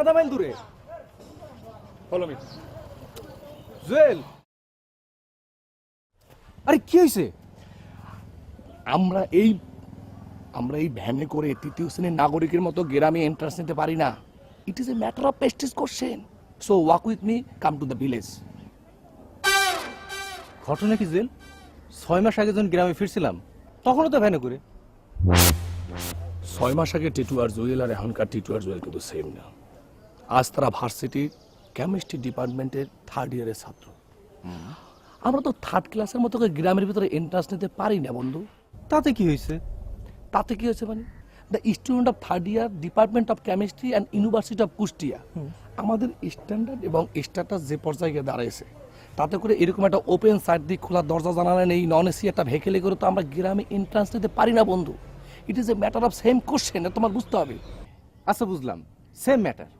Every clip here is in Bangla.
আধা মাইল দূরে। Follow me Jewel. আরে কি হয়েছে আমরা এই আমরা এই ভ্যানে করে তৃতীয় শ্রেণির নাগরিকের মতো গ্রামে এন্ট্রান্স নিতে পারি না। It is a matter of prestige question so walk with me come to the village ঘটনা কি জুয়েল? ছয় মাস আগে যখন গ্রামে ফিরছিলাম তখনও তো ভ্যানে করে। ছয় মাস আগে টিটু আর জুয়েল আর এখনকার টিটু আর জুয়েল কিন্তু সেম না। আজ তারা ভার্সিটির কেমিস্ট্রি ডিপার্টমেন্টের থার্ড ইয়ারের ছাত্র। আমরা তো থার্ড ক্লাসের মতো করে গ্রামের ভিতরে এন্ট্রান্স নিতে পারি না বন্ধু। তাতে কি হয়েছে? তাতে কি হয়েছে মানে? The student of third year department of chemistry and university of Kushtia. আমাদের স্ট্যান্ডার্ড এবং স্ট্যাটাস যে পর্যায়ে গিয়ে দাঁড়াইছে তাতে করে এরকম একটা ওপেন সাইড দিয়ে খোলা দরজা জানালে নেই নন এসি একটা ভেকেলে করে তো আমরা গ্রামে এন্ট্রান্স নিতে পারি না বন্ধু। It is a matter of same question তোমার বুঝতে হবে। আচ্ছা বুঝলাম। সেম ম্যাটার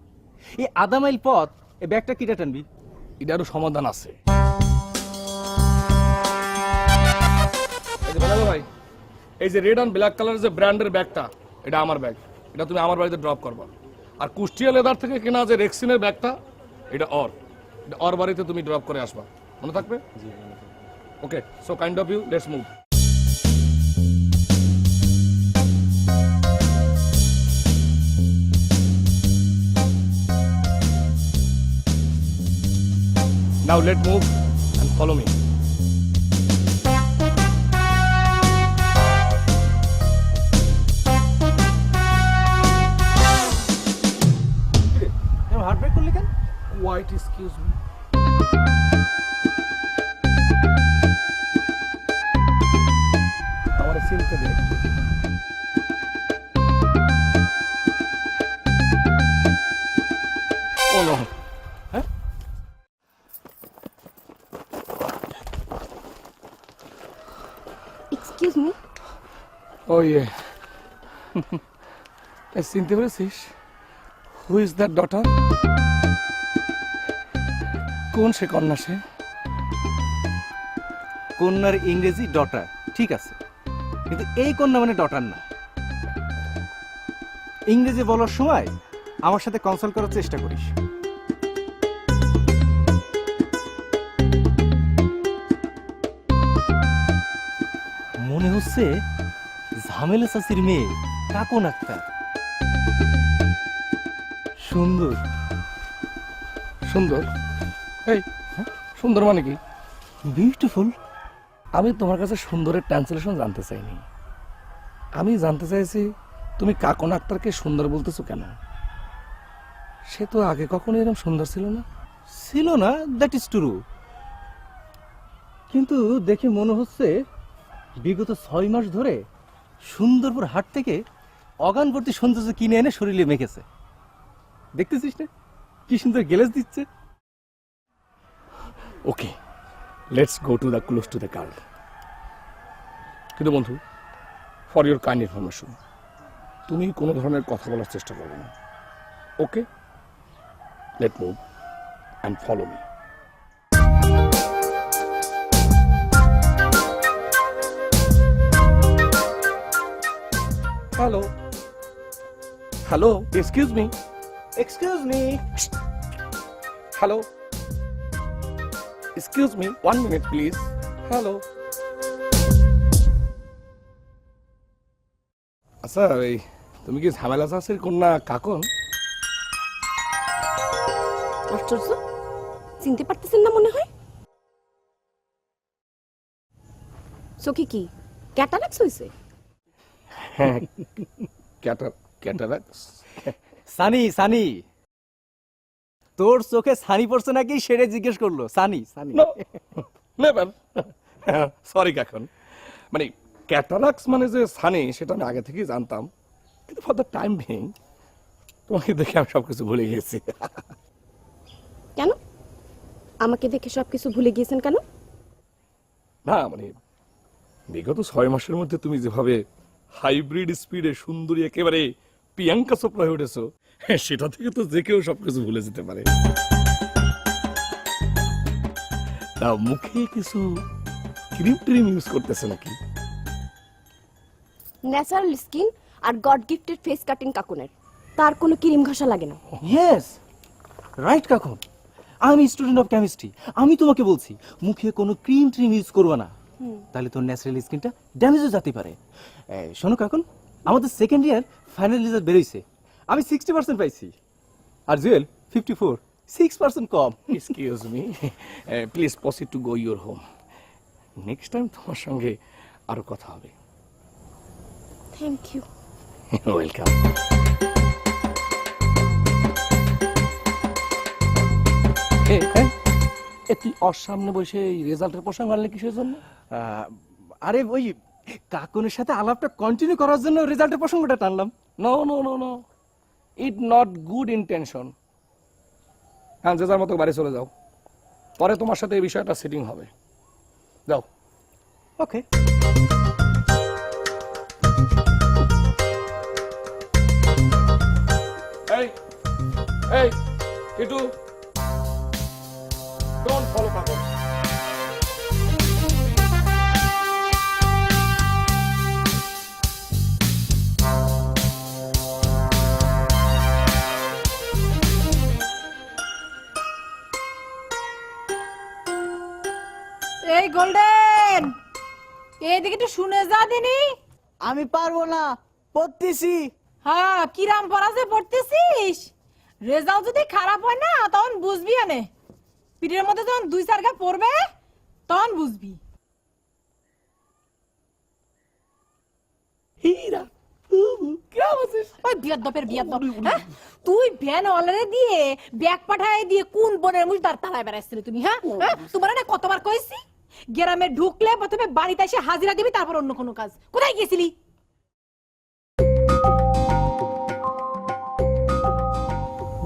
এই আধা মাইল পথ এই ব্যাগটা কিটা টানবি? এটারও সমাধান আছে। ভাই এই যে রেড অ্যান্ড ব্ল্যাক কালারের যে ব্র্যান্ডের ব্যাগটা এটা আমার ব্যাগ। এটা তুমি আমার বাড়িতে ড্রপ করবা। আর কুষ্টিয়া লেদার থেকে কেনা যে রেক্সিনের ব্যাগটা এটা অর এটা অর বাড়িতে তুমি ড্রপ করে আসবা। মনে থাকবে? Okay so kind of you let's move Now let move and follow me. Heart break করলি কেন White, excuse me. আমার চিনতে দে এক্সকিউজ মি? ও ইয়ে। চিনতে পেরেছিস? হু ইজ দ্যাট ডটার কোন সে কন্যা সে? কন্যার ইংরেজি ডটার ঠিক আছে। কিন্তু এই কন্যা মানে ডটার না। ইংরেজি বলার সময় আমার সাথে কনসাল্ট করার চেষ্টা করিস। হচ্ছে ঝামেলা চাষির মেয়ে কাকুন আক্তার সুন্দর। সুন্দর? এই সুন্দর মানে কি? বিউটিফুল আমি তোমার কাছে সুন্দরের ট্রান্সলেশন জানতে চাইনি। আমি জানতে চাইছি তুমি কাকন আক্তারকে সুন্দর বলতেছো কেন? সে তো আগে কখনো এরকম সুন্দর ছিল না। ছিল না দ্যাট ইজ ট্রু কিন্তু দেখে মনে হচ্ছে বিগত ছয় মাস ধরে সুন্দরপুর হাট থেকে অগান ভর্তি সৌন্দর্য কিনে এনে শরীরে মেখেছে। দেখতেছিস না? কি সুন্দর গেলেস দিচ্ছে। Okay let's go to the close to the girl কিন্তু বন্ধু ফর ইউর কাইন্ড ইনফরমেশন তুমি কোনো ধরনের কথা বলার চেষ্টা করবে না। Okay let move and follow me hello hello excuse me excuse me hello excuse me one minute please hello আচ্ছা এই তুমি কি ঝামেলা চাষের কন্যা কাকন? আশ্চর্য চিনতে পারতেছেন না মনে হয়? চোখে কি ক্যাটারাক্স হয়েছে হ্যাঁ ক্যাটার ক্যাটারাক্স সানি সানি। তোর চোখে সানি পড়ছে নাকি সেটা জিজ্ঞেস করল। Sunny Sunny. Never sorry Kakon. মানে ক্যাটারাক্স মানে যে সানি সেটা আমি আগে থেকেই জানতাম। কিন্তু ফর দ্য টাইম বিং তোমাকে দেখে আমি সব কিছু ভুলে গেছি। কেন? আমাকে দেখে সবকিছু ভুলে গিয়েছেন কেন? না মানে বিগত ছয় মাসের মধ্যে তুমি যেভাবে হাইব্রিড স্পিডে সুন্দরী একেবারে প্রিয়াঙ্কা চোপড়া হয়ে উঠেছো। হ্যাঁ সেটা থেকে তো যে কেউ সবকিছু ভুলে যেতে পারে। তা মুখে কিছু ক্রিম ট্রিম ইউজ করতেছে নাকি? ন্যাচারাল স্কিন আর গড গিফটেড ফেস কাটিং কাকুনের। তার কোনো ক্রিম ঘষা লাগে না। ইয়েস রাইট কাকুন আমি স্টুডেন্ট অফ কেমিস্ট্রি আমি তোমাকে বলছি মুখে কোনো ক্রিম ট্রিম ইউজ করবে না। তাহলে তোর ন্যাচারাল স্কিনটা ড্যামেজ হয়ে যেতে পারে শোনো কাকুন আমাদের সেকেন্ড ইয়ার ফাইনাল রেজাল্ট বেরোইছে। আমি সিক্সটি পার্সেন্ট পাইছি। আর Jewel fifty four six percent com excuse me please proceed to go your home next time তোমার সঙ্গে আরও কথা হবে। থ্যাংক ইউ ওয়েলকাম তুই ওর সামনে বসে এই রেজাল্টের প্রসঙ্গ আনলে কিসের জন্য? আরে ওই কাকুনের সাথে আলাপটা কন্টিনিউ করার জন্য রেজাল্টের প্রসঙ্গটা টানলাম। No no no no it not good intention হ্যাঁ যে যার মতো বাড়ি চলে যাও। পরে তোমার সাথে এই বিষয়টা সেটিং হবে। যাও। ওকে এই এই কিটু। ডোন্ট ফলো কাকু। শুনে যা দিনি। আমি পারব না পড়তেছি। হ্যাঁ কিরাম পড়াতে পড়তেছিস? রেজাল্ট যদি খারাপ হয় না তখন বুঝবি আনে পিঠের মধ্যে যখন দুই চারগা পড়বে তখন বুঝবি। হীরা হ্যাঁ? তুই ভ্যান অলারে দিয়ে ব্যাগ পাঠায় দিয়ে কোন বনের মুখ তার তালায় বেড়াইছিলে তুমি হ্যাঁ? হ্যাঁ? তোমার না কতবার কইছি? গ্রামে ঢুকলে প্রথমে বাড়িতে এসে হাজিরা দিবি, তারপর অন্য কোনো কাজ। কোথায় গেছিলি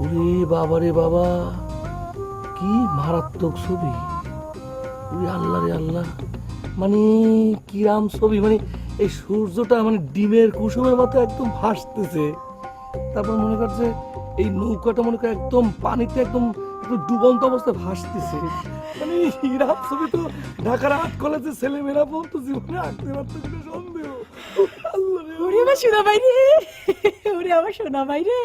ওরে বাবা রে বাবা, কি মারাত্মক ছবি। ওরে আল্লাহ রে আল্লাহ মানে কিরাম ছবি মানে এই সূর্যটা মানে ডিমের কুসুমের মতো একদম ভাসতেছে। তারপর মনে করছে এই নৌকাটা মনে করে একদম পানিতে একদম একদম ডুবন্ত অবস্থায় ভাসতেছে। মানে হিরাম ছবি তো ঢাকার আর্ট কলেজের ছেলেমেয়েরা বলতো জীবনে আঁকতে পারতো কিনা সন্দেহ। ওরে আমার সোনা ভাই রে। ওরে আমার সোনা ভাই রে।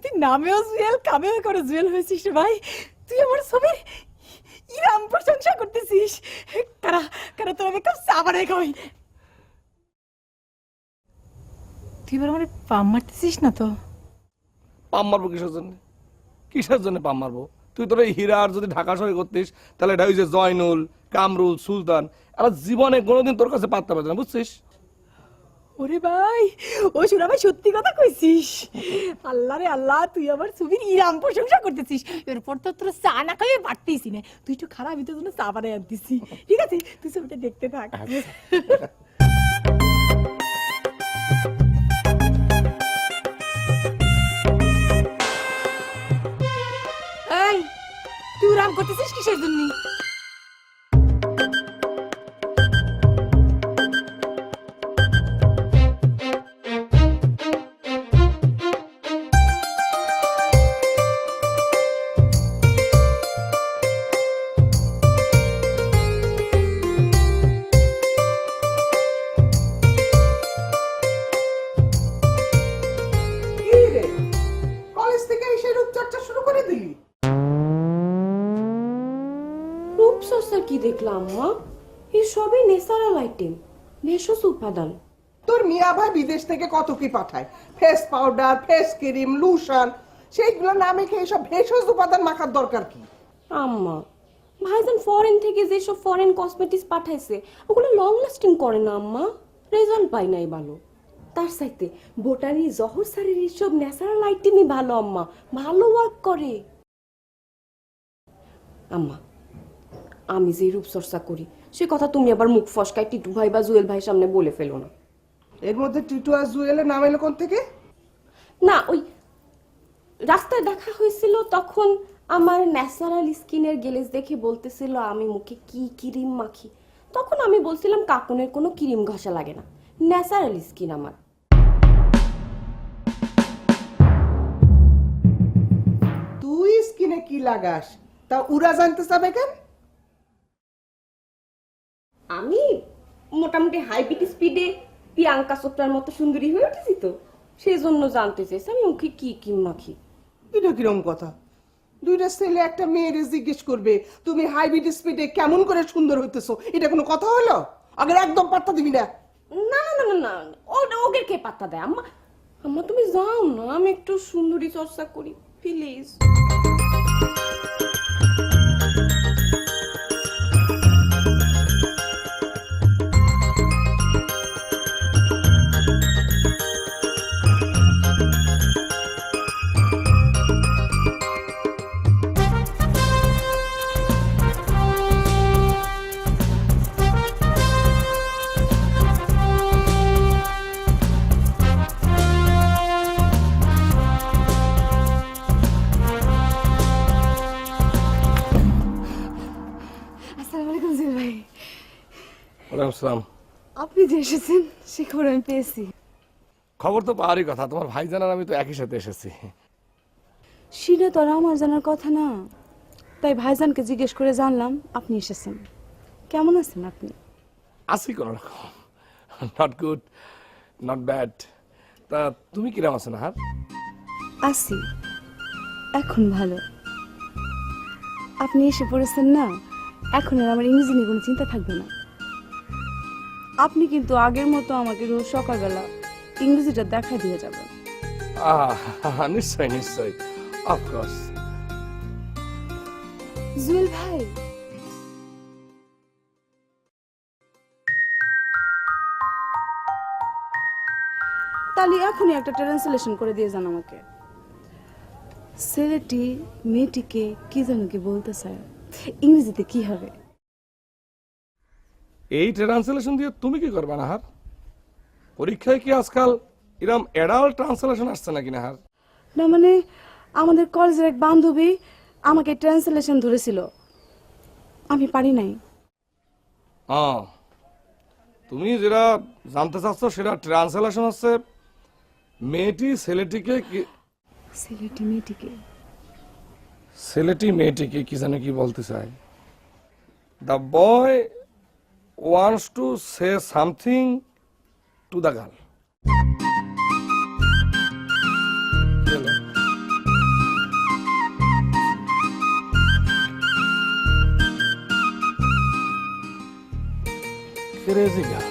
তুই নামেও জুয়েল কামেও করে জুয়েল হয়েছিস রে ভাই। তুই আমার ছবির ইরাম প্রশংসা করতেছিস। কারা কারা তোর আমি কাপ সাবারে কই তুই এবার আমার পাম মারতেছিস না তো? পাম মারবো কিসের জন্য? কিসের জন্য পাম মারবো? তুই তোর এই হীরার যদি ঢাকা শহরে করতিস তাহলে এটা ওই যে জয়নুল কামরুল সুলতান। এরা জীবনে কোনোদিন তোর কাছে পাত্তা পেত না বুঝছিস? ওরে ভাই ও শোনা ভাই সত্যি কথা কইছিস? আল্লাহ রে আল্লাহ তুই আমার ছবির ইরাম প্রশংসা করতেছিস। এরপর তো তোর চা না খাইয়ে পারতেইছি না। তুই একটু খারাপ ভিতর জন্য চা বানাই আনতেছি। ঠিক আছে তুই ছবিটা দেখতে থাক। করতেছিস কিসের জন্য? রূপসজ্জার কি মা এই সবই ন্যাচারাল আইটেম ভেষজ উপাদান। তোর মিয়া ভাই বিদেশ থেকে কত কি পাঠায়? Face powder face cream lotion সেইগুলো নামে খেয়ে সব ভেষজ উপাদান মাখার দরকার কি? আম্মা ভাইজান ফরেন থেকে যেসব ফরেন কসমেটিক্স পাঠাইছে ওগুলো লং লাস্টিং করে না আম্মা। রেজাল্ট পাই নাই ভালো। তার সাথে বোটানি জহর সারের এইসব ন্যাচারাল আইটেমই ভালো আম্মা ভালো ওয়ার্ক করে। আম্মা আমি যে রূপচর্চা করি সে কথা তুমি আবার মুখ ফসকায় টিটু ভাই বা জুয়েল ভাই সামনে বলে ফেলো না। এর মধ্যে টিটু আর জুয়েলের নাম এলো কোন থেকে? না ওই রাস্তায় দেখা হয়েছিল তখন আমার ন্যাচারাল স্কিনের গেলেজ দেখে বলতেছিল আমি মুখে কি ক্রিম মাখি? তখন আমি বলছিলাম কাকুনের কোনো ক্রিম ঘষা লাগে না ন্যাচারাল স্কিন আমার। তুই স্কিনে কি লাগাস? তা উড়া জানতে চাবে কেন? আমি মোটামুটি হাই বিট স্পিডে প্রিয়াঙ্কা চোপড়ার মতো সুন্দরী হয়ে উঠেছি তো। সেই জন্য জানতে চাইছি আমি মুখে কি কি মাখি? এটা কিরম কথা? দুইটা ছেলে একটা মেয়েরে জিজ্ঞেস করবে তুমি হাইব্রিড স্পিডে কেমন করে সুন্দর হইতেছো? এটা কোনো কথা হলো? আগে একদম পাত্তা দিবি না। না না না না না ওটা ওকে কে পাত্তা দেয়? আম্মা আম্মা তুমি যাও না আমি একটু সুন্দরী চর্চা করি প্লিজ আসসালাম আপনি যে এসেছেন সে খবর আমি পেয়েছি। খবর তো পাওয়ারই কথা তোমার ভাই জানার আমি তো একই সাথে এসেছি। সেটা তো আর আমার জানার কথা না। তাই ভাইজানকে জিজ্ঞেস করে জানলাম আপনি এসেছেন। কেমন আছেন আপনি? আছি কোনো রকম। নট গুড নট ব্যাড তা তুমি কিরম আছো না আছি। এখন ভালো। আপনি এসে পড়েছেন না? এখন আর আমার ইংরেজি নিয়ে কোনো চিন্তা থাকবে না। আপনি কিন্তু আগের মতো আমাকে রোজ সকালবেলা ইংরেজিটা দেখা দিয়ে যাবেন। নিশ্চয় নিশ্চয়। অফকোর্স জুয়েল ভাই। তাহলে এখনই একটা ট্রান্সলেশন করে দিয়ে যান আমাকে। ছেলেটি মেয়েটিকে কি যেন কি বলতে চায় ইংরেজিতে কি হবে? এই ট্রান্সলেশন দিয়ে তুমি কি করবে না হার পরীক্ষায় কি আজকাল এরম অ্যাডাল্ট ট্রান্সলেশন আসছে নাকি না হার না মানে আমাদের কলেজের এক বান্ধবী আমাকে ট্রান্সলেশন ধরেছিল। আমি পারি নাই। হ্যাঁ তুমি যেটা জানতে চাচ্ছ সেটা ট্রান্সলেশন হচ্ছে মেয়েটি ছেলেটিকে কি ছেলেটি মেয়েটিকে? ছেলেটি মেয়েটিকে কি জানে কি বলতে চায়। The boy wants to say something to the girl Crazy girl.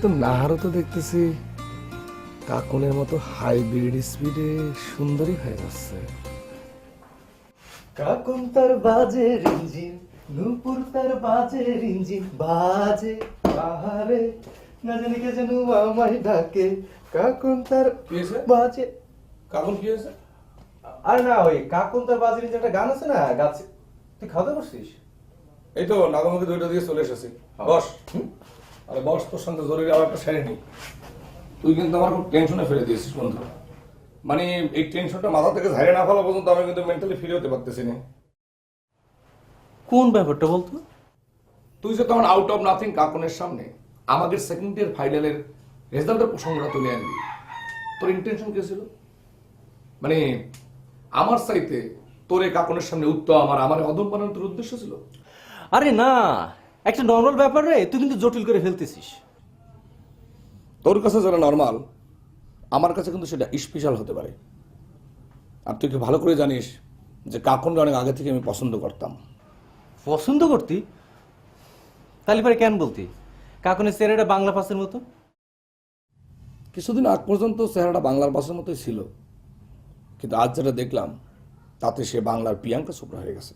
তো নাহারও তো দেখতেছি, কাকনের মতো হাইব্রিড স্পিডে সুন্দরী হয়ে যাচ্ছে কাকুন তার বাজে রিঞ্জিন নুপুর তার বাজে রিঞ্জিন বাজে আহারে না জানি কে যেন আমায় ডাকে কাকুন তার বাজে কাকুন কি হয়েছে? আর না ওই কাকুন তার বাজে রিঞ্জিন একটা গান আছে না? গাছে তুই খাওয়া দাওয়া করছিস? এই তো নাগমুখী দুইটা দিয়ে চলে এসেছি। বস আরে বস তোর সঙ্গে জরুরি আমার একটা সেরে নি তুই কিন্তু আমার খুব টেনশনে ফেলে দিয়েছিস বন্ধু। মানে এই টেনশনটা মাথা থেকে ঝাড়িয়ে না ফেলা পর্যন্ত আমি কিন্তু মেন্টালি ফিরে হতে পারতেছি না। কোন ব্যাপারটা বলতো? তুই যে তখন আউট অফ নাথিং কাকনের সামনে আমাদের সেকেন্ড ইয়ার ফাইনালের রেজাল্টের প্রসঙ্গটা তুলে আনবি তোর ইন্টেনশন কি ছিল? মানে আমার সাইতে তোর কাকনের সামনে উত্তম আমার আমার অদম বানানোর তোর উদ্দেশ্য ছিল? আরে না একটা নর্মাল ব্যাপার রে তুই কিন্তু জটিল করে ফেলতেছিস। তোর কাছে যারা নর্মাল আমার কাছে কিন্তু সেটা স্পেশাল হতে পারে। আর তুই কি ভালো করে জানিস যে কাকনকে অনেক আগে থেকে আমি পছন্দ করতাম? পছন্দ করতি? তাহলে পরে কেন বলতি? কাকুনের চেহারাটা বাংলা পাসের মতো? কিছুদিন আগ পর্যন্ত চেহারাটা বাংলার বাসের মতোই ছিল। কিন্তু আজ যেটা দেখলাম তাতে সে বাংলার প্রিয়াঙ্কা চোপড়া হয়ে গেছে।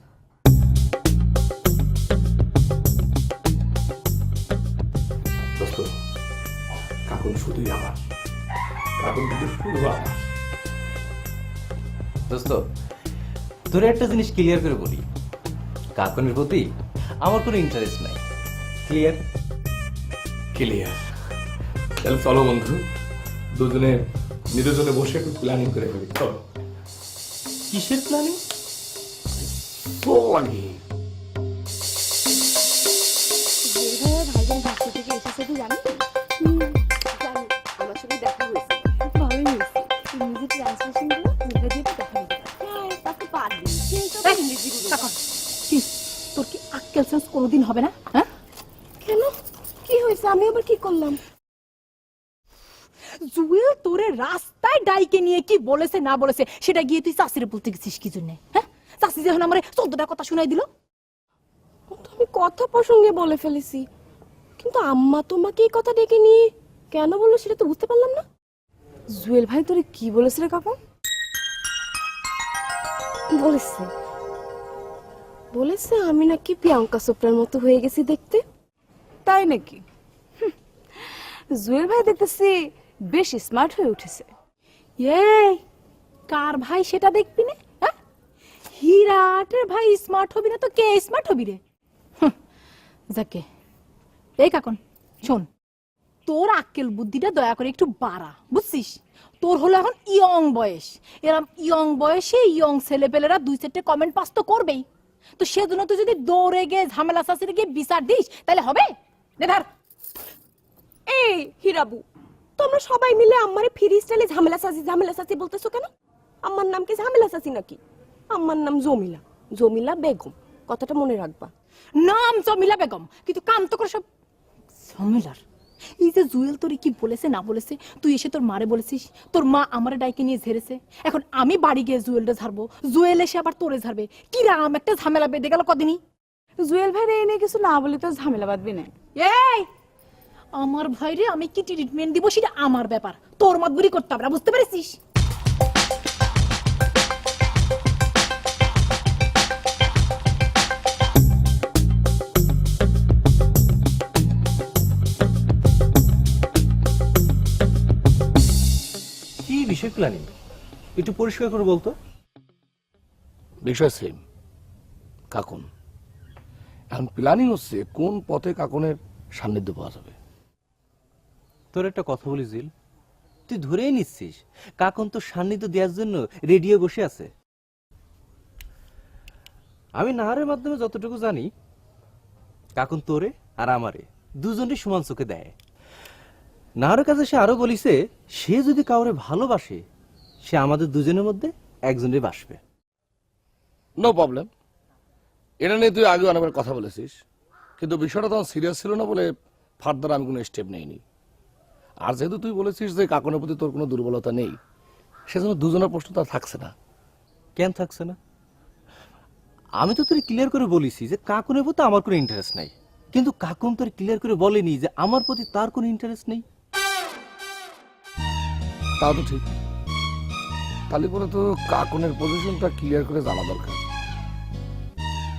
কাকুন শুধুই আমার। কিন্তু দোস্ত তোর একটা জিনিস ক্লিয়ার করে বলি। কাকুনের প্রতি আমার কোনো ইন্টারেস্ট নাই। ক্লিয়ার ক্লিয়ার তাহলে চলো বন্ধু দুজনে নিরজনে বসে একটু প্ল্যানিং করে ফেলি। চলো। কিসের প্ল্যানিং প্ল্যানিং করলাম জুয়েল তোরে রাস্তায় ডাইকে নিয়ে কি বলেছে না বলেছে সেটা গিয়ে তুই চাষিরে বলতে গেছিস কি জন্য? হ্যাঁ? চাষি যখন আমার চোদ্দটা কথা শুনাই দিল। আমি কথা প্রসঙ্গে বলে ফেলেছি। কিন্তু আম্মা তোমাকে এই কথা ডেকে নিয়ে কেন বলল সেটা তো বুঝতে পারলাম না। জুয়েল ভাই তোরে কি বলেছে রে কাকু? বলেছে। বলেছে আমি নাকি প্রিয়াঙ্কা চোপড়ার মতো হয়ে গেছি দেখতে। তাই নাকি? জুয়েল ভাই দেখতেছি বেশ স্মার্ট হয়ে উঠেছে। এই, কার ভাই সেটা দেখবি না হ্যাঁ? হিরাটের ভাই স্মার্ট হবি না তো কে স্মার্ট হবি রে? যাকে, এই কাকন, শোন, তোর আক্কেল বুদ্ধিটা দয়া করে একটু বাড়া, বুঝছিস? তোর হলো এখন ইয়ং বয়স, এরম ইয়ং বয়সে ইয়ং ছেলেপেলেরা দুই চারটে কমেন্ট পাস তো করবেই। তো সেজন্য তুই যদি দৌড়ে গিয়ে ঝামেলা শাসিরে গিয়ে বিচার দিস, তাহলে হবে? দে ধর। এই হিরাবু তোমরা সবাই মিলে আমারে ফ্রি স্টাইলে ঝামেলা সাজি ঝামেলা সাজি বলতেছো কেন? আমার নাম কি ঝামেলা সাজি নাকি? আমার নাম জমিলা জমিলা বেগম কথাটা মনে রাখবা। নাম জমিলা বেগম কিন্তু কাম তো করে সব জমিলার এই যে জুয়েল তোরে কি বলেছে না বলেছে তুই এসে তোর মারে বলেছিস তোর মা আমারে ডাইকে নিয়ে ঝেড়েছে এখন আমি বাড়ি গিয়ে জুয়েলটা ঝাড়বো জুয়েল এসে আবার তোরে ঝাড়বে কি রাম একটা ঝামেলা বেঁধে গেল কদিনই? জুয়েল ভাই এনে কিছু না বলে তো ঝামেলা বাঁধবি না। এই! আমার ভাইরে আমি কি ট্রিটমেন্ট দিব সেটা আমার ব্যাপার। তোর মত বুড়ি করতে হবে না বুঝতে পেরেছিস? কি বিষয় প্ল্যানিং? একটু পরিষ্কার করে বলতো। বিষয় সেম কাকুন। এখন প্ল্যানিং হচ্ছে কোন পথে কাকুনের সান্নিধ্য পাওয়া যাবে। তোর একটা কথা বলি, জিল। তুই ধরেই নিচ্ছিস কাকন তো সান্নিধ্য দেওয়ার জন্য রেডিও বসে আছে। আমি নাহারের মাধ্যমে যতটুকু জানি কাকন তোরে আর আমারে দুজনই সমান চোখে দেয়। নাহারের কাছে সে আরও বলিছে, সে যদি কাউরে ভালোবাসে, সে আমাদের দুজনের মধ্যে একজনের বাসবে। নো প্রবলেম এটা নিয়ে তুই আগে অনেকবার কথা বলেছিস, কিন্তু বিষয়টা তখন সিরিয়াস ছিল না বলে ফার্দার আমি কোনো স্টেপ নেইনি। আর যেহেতু তুই বলেছিস যে কাকনের প্রতি তোর কোনো দুর্বলতা নেই সেজন্য দুজনের প্রশ্ন তো আর থাকছে না। কেন থাকছে না? আমি তো তোর ক্লিয়ার করে বলেছি যে কাকুনের প্রতি আমার কোনো ইন্টারেস্ট নাই। কিন্তু কাকুন তোর ক্লিয়ার করে বলেনি যে আমার প্রতি তার কোনো ইন্টারেস্ট নেই। তাও তো ঠিক। তাহলে পরে তো কাকনের পজিশনটা ক্লিয়ার করে জানা দরকার।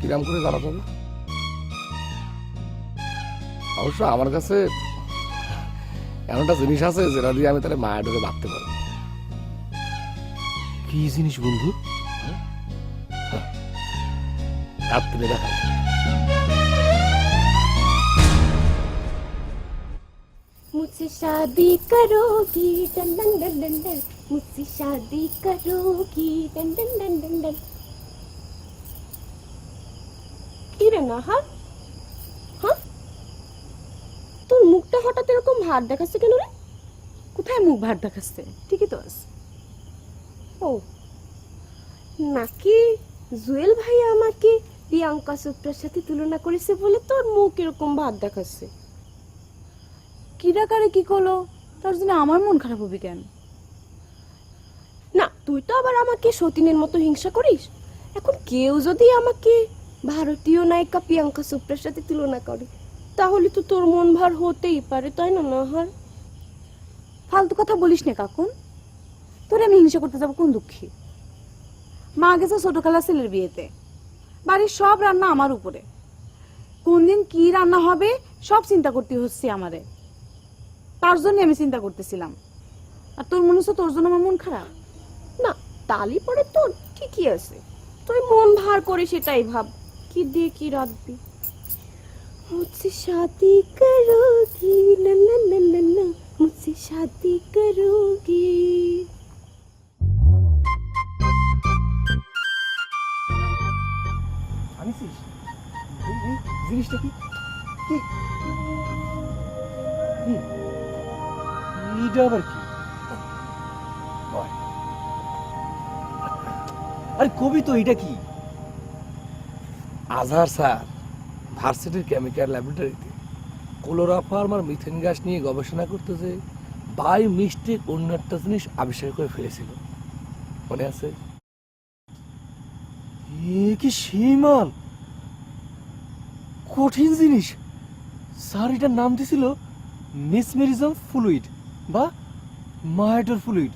কিরাম করে জানা যাবে? অবশ্য আমার কাছে এমন একটা জিনিস আছে যেটা দিয়ে আমি তাহলে মায়া ঢুকে ভাবতে পারবো কি জিনিস বন্ধু রাত্রে দেখা যাবে। मुझसे शादी करोगी done done done done done मुझसे शादी करोगी done done done done done কি রে নাহার মুখটা হঠাৎ এরকম ভার দেখাচ্ছে কেন রে? কোথায় মুখ ভার দেখাচ্ছে? ঠিকই তো আছে। ও। নাকি জুয়েল ভাই আমাকে প্রিয়াঙ্কা চোপড়ার সাথে তুলনা করেছে বলে তোর মুখ এরকম ভার দেখাচ্ছে? কিরাকারে কি করল? তার জন্য আমার মন খারাপ হবে কেন? না, তুই তো আবার আমাকে সতীনের মতো হিংসা করিস। এখন কেউ যদি আমাকে ভারতীয় নায়িকা প্রিয়াঙ্কা চোপড়ার সাথে তুলনা করে তাহলে তো তোর মন ভার হতেই পারে তাই না নাহার? ফালতু কথা বলিস না কাকুন। তোরে আমি হিংসা করতে যাব কোন দুঃখী? মা গেছে ছোট খালা ছেলের বিয়েতে। বাড়ির সব রান্না আমার উপরে। কোন দিন কি রান্না হবে সব চিন্তা করতে হচ্ছে আমারে। তার জন্য আমি চিন্তা করতেছিলাম। আর তোর মনে হচ্ছে তোর জন্য আমার মন খারাপ? না তালি পরে তোর ঠিকই আছে। তুই মন ভার করে সেটাই ভাব। কি দিয়ে কি রাখবি मुझसे शादी करोगी। मुझसे शादी करोगी। अरे कभी तो आधार सर ভার্সিটির কেমিক্যাল ল্যাবরেটরিতে ক্লোরাফার্ম আর মিথেন গ্যাস নিয়ে গবেষণা করতে যে বাই মিস্টেক অন্য একটা জিনিস আবিষ্কার করে ফেলেছিল। মনে আছে? এ কি সেই কঠিন জিনিস। স্যার, এটার নাম দিছিল মেসমেরিজম ফ্লুইড বা মায়াটোর ফ্লুইড